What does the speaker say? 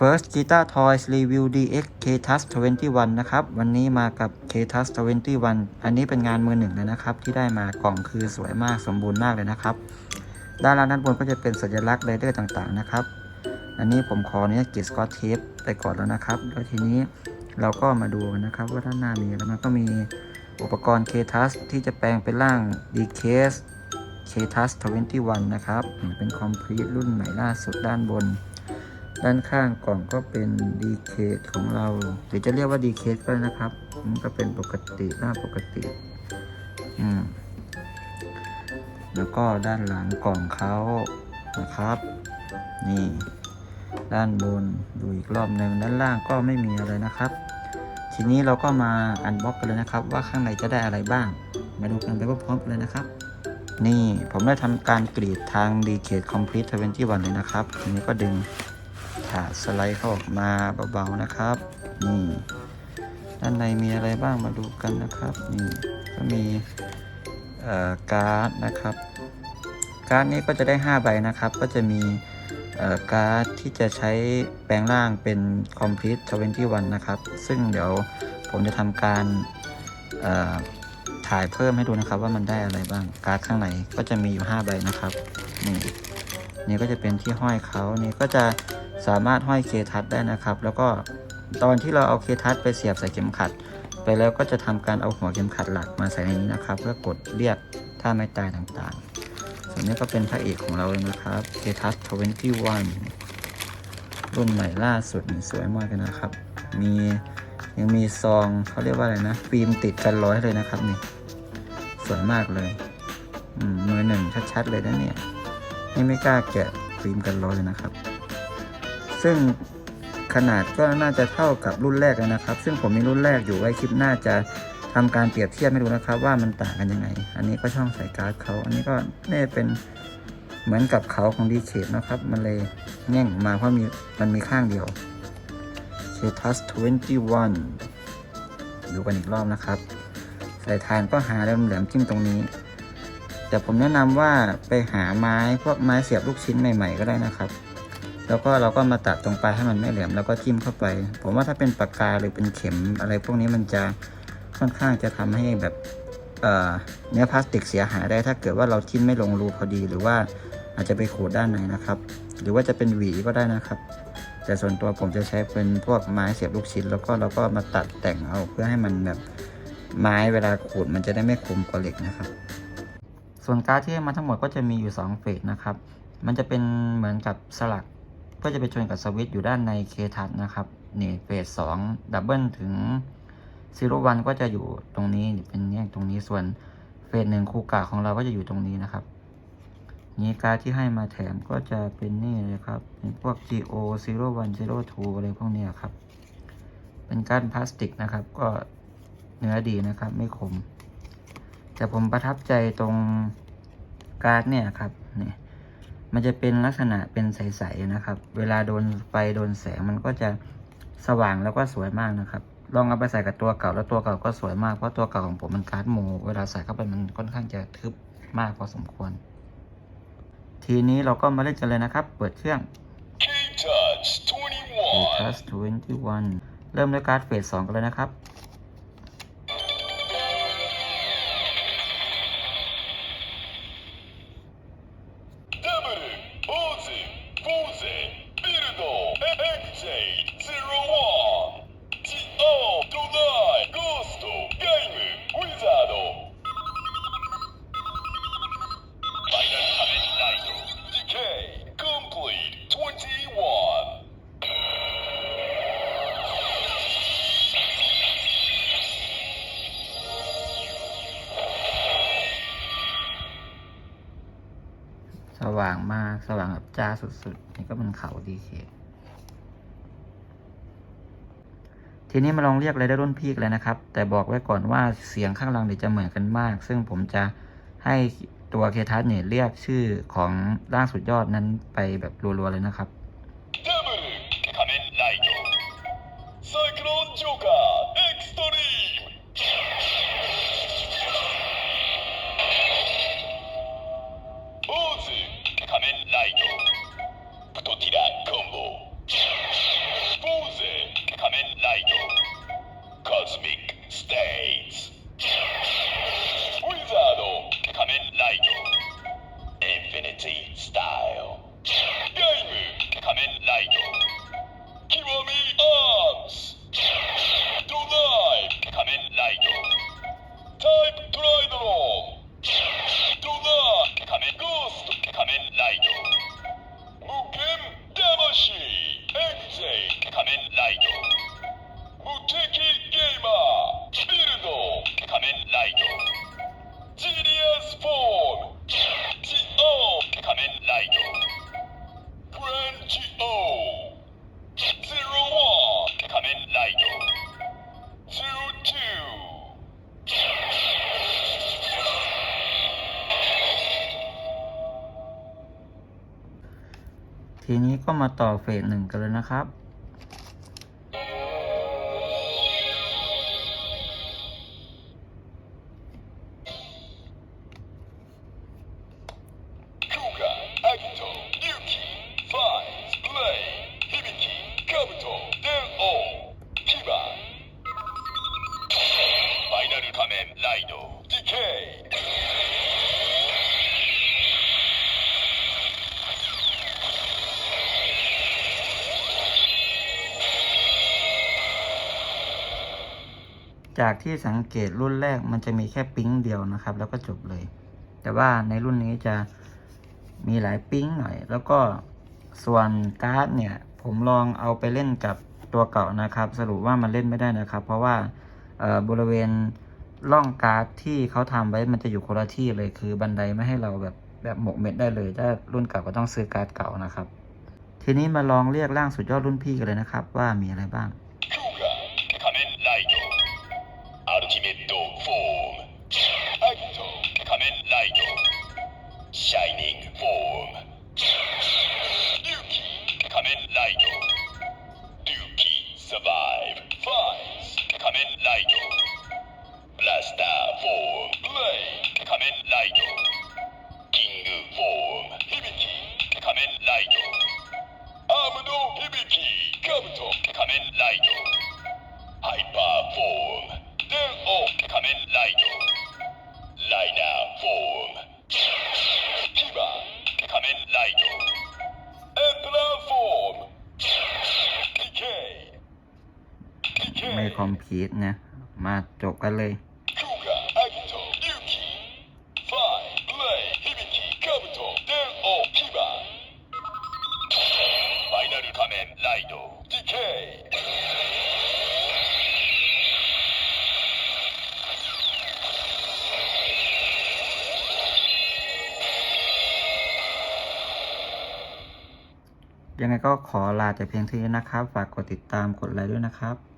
First Guitar Toys Review DX K-Touch 21 นะครับ วันนี้มากับ K-Touch 21 อันนี้เป็นงานมือหนึ่งเลยนะครับ ที่ได้มากล่องคือสวยมากสมบูรณ์มากเลยนะครับ ด้านล่างด้านบนก็จะเป็นสัญลักษณ์เรเดอร์ต่างๆนะครับ อันนี้ผมขอเนี้ยกิสกอตเทปไปก่อนแล้วนะครับแล้วทีนี้เราก็มาดูนะครับว่าด้านหน้ามีแล้วมันก็มีอุปกรณ์ K-Touch ที่จะแปลงเป็นร่าง D-Case K-Touch 21 นะครับเป็นคอมพลีทรุ่นใหม่ล่าสุดด้านบน ด้านข้างกล่องก็เป็น D-Case ของเราหรือจะเรียกว่า D-Case ก็ได้นะครับ มันก็เป็นปกติหน้าปกติอืมแล้วก็ด้านหลังกล่องเขานะครับ นี่ ด้านบนดูอีกรอบหนึ่งด้านล่างก็ไม่มีอะไรนะครับ ทีนี้เราก็มาอันบ็อกกันเลยนะครับ ว่าข้างในจะได้อะไรบ้าง มาดูกันไปพร้อมๆกันเลยนะครับนี่ผมได้ทำการกรีดทาง d c a d Complete 21 เลยนะครับ ทีนี้ก็ดึง ถาดสไลด์เข้าออกมาเบาๆนะครับนี่ด้านในมีอะไรบ้างมาดูกันนะครับนี่ก็มีการ์ดนะครับ การ์ดนี้ก็จะได้ 5 ใบนะครับ ก็จะมีการ์ดที่จะใช้แปลงร่างเป็น Complete 21นนะครับ ซึ่งเดี๋ยวผมจะทำการถ่ายเพิ่มให้ดูนะครับว่ามันได้อะไรบ้าง การ์ดข้างในก็จะมีอยู่ 5 ใบนะครับ นี่นี่ก็จะเป็นที่ห้อยเขานี่ก็จะ สามารถห้อยเคทัศได้นะครับ แล้วก็ตอนที่เราเอาเคทัศไปเสียบใส่เข็มขัด ไปแล้วก็จะทำการเอาหัวเข็มขัดหลักมาใส่ในนี้นะครับ เพื่อกดเรียกท่าไม่ตายต่างๆ ส่วนนี้ก็เป็นพระเอกของเราเลยนะครับ k t o u c h 21รุ่นใหม่ล่าสุดนี่สวยมากเลยนะครับ มียังมีซองเขาเรียกว่าอะไรนะฟิล์มติดกันร้อยเลยนะครับนี่สวยมากเลยอืมมือหนึ่งชัดๆเลยนะเนี่ยนี่ไม่กล้าแกะฟิล์มกันร้อยเลยนะครับ ซึ่งขนาดก็น่าจะเท่ากับรุ่นแรกเลยนะครับ ซึ่งผมมีรุ่นแรกอยู่ไว้คลิปหน้าจะทำการเปรียบเทียบให้ดูนะครับ ว่ามันต่างกันยังไง อันนี้ก็ช่องใส่การ์ดเขา อันนี้ก็น่เป็นเหมือนกับเขาของดีเคทนะครับ มันเลยแง่งออกมาเพราะมีมันมีข้างเดียว k t u s 21 ดูกันอีกรอบนะครับใส่ทานก็หาแหลมจิ้มตรงนี้ แต่ผมแนะนำว่าไปหาไม้พวกไม้เสียบลูกชิ้นใหม่ ๆ ก็ได้นะครับ แล้วก็เราก็มาตัดตรงปลายให้มันไม่แหลมแล้วก็จิ้มเข้าไป ผมว่าถ้าเป็นปากกาหรือเป็นเข็มอะไรพวกนี้มันจะค่อนข้างจะทำให้แบบเนื้อพลาสติกเสียหายได้ถ้าเกิดว่าเราจิ้มไม่ลงรูพอดี หรือว่าอาจจะไปขูดด้านในนะครับ หรือว่าจะเป็นหวีก็ได้นะครับ แต่ส่วนตัวผมจะใช้เป็นพวกไม้เสียบลูกชิ้น แล้วก็เราก็มาตัดแต่งเอาเพื่อให้มันแบบไม้เวลาขูดมันจะได้ไม่คมกว่าเหล็กนะครับ ส่วนการ์ดที่มาทั้งหมดก็จะมีอยู่2เฟสนะครับ มันจะเป็นเหมือนกับสลัก เพื่อจะไปชนกับสวิตช์อยู่ด้านในเคทัชนะครับนี่เฟสสองดับเบิลถึงซีโร่วันก็จะอยู่ตรงนี้เป็นแยกตรงนี้ส่วนเฟสหนึ่งคูกะของเราก็จะอยู่ตรงนี้นะครับนี่การ์ที่ให้มาแถมก็จะเป็นนี่เลยครับ เป็นพวก GO 01 02อะไรพวกนี้ครับ เป็นก้านพลาสติกนะครับ ก็เนื้อดีนะครับ ไม่คม แต่ผมประทับใจตรงการ์ดเนี่ยครับนี่ มันจะเป็นลักษณะเป็นใสๆนะครับ เวลาโดนไฟโดนแสงมันก็จะสว่างแล้วก็สวยมากนะครับ ลองเอาไปใส่กับตัวเก่าแล้วตัวเก่าก็สวยมากเพราะตัวเก่าของผมมันการ์ดโมเวลาใส่เข้าไปมันค่อนข้างจะทึบมากพอสมควร ทีนี้เราก็มาเล่นกันเลยนะครับ เปิดเครื่อง K-Touch 21. Plus 21เริ่มด้วยการ์ดเฟส2กันเลยนะครับ สว่างมากสว่างแบบจ้าสุดๆ นี่ก็เป็นเขาดีเคทีนี้มาลองเรียกอะไรได้รุ่นพี่กันเลยนะครับ แต่บอกไว้ก่อนว่าเสียงข้างหลังเดี๋ยวจะเหมือนกันมาก ซึ่งผมจะให้ตัวเคทัสเนี่ยเรียกชื่อของร่างสุดยอดนั้นไปแบบรัวๆเลยนะครับ 面ライドトティラコンボスポーゼ仮面ライドコズミックステイツウィザード仮面ライドインフィニティスタイルゲーム仮面ライド ทีนี้ก็มาต่อเฟสหนึ่งกันเลยนะครับ Yuka, Akito, Yuki, Flies, Blade. จากที่สังเกตรุ่นแรกมันจะมีแค่ปิ๊งเดียวนะครับ แล้วก็จบเลย แต่ว่าในรุ่นนี้จะมีหลายปิ๊งหน่อย แล้วก็ส่วนการ์ดเนี่ย ผมลองเอาไปเล่นกับตัวเก่านะครับ สรุปว่ามันเล่นไม่ได้นะครับ เพราะว่าบริเวณร่องการ์ดที่เขาทำไว้มันจะอยู่คนละที่เลยคือบันไดไม่ให้เราแบบแบบหมกเม็ดได้เลยถ้ารุ่นเก่าก็ต้องซื้อการ์ดเก่านะครับ ทีนี้มาลองเรียกร่างสุดยอดรุ่นพี่กันเลยนะครับ ว่ามีอะไรบ้าง ライドハイパーフォームデンオ仮面ライドライナーフォームキバ仮面ライドエンペラーフォームディケイディケイ ไม่คอมพีทนะ มาจบกันเลย ยังไงก็ขอลาแต่เพียงเท่านี้นะครับ ฝากกดติดตามกดไลค์ด้วยนะครับ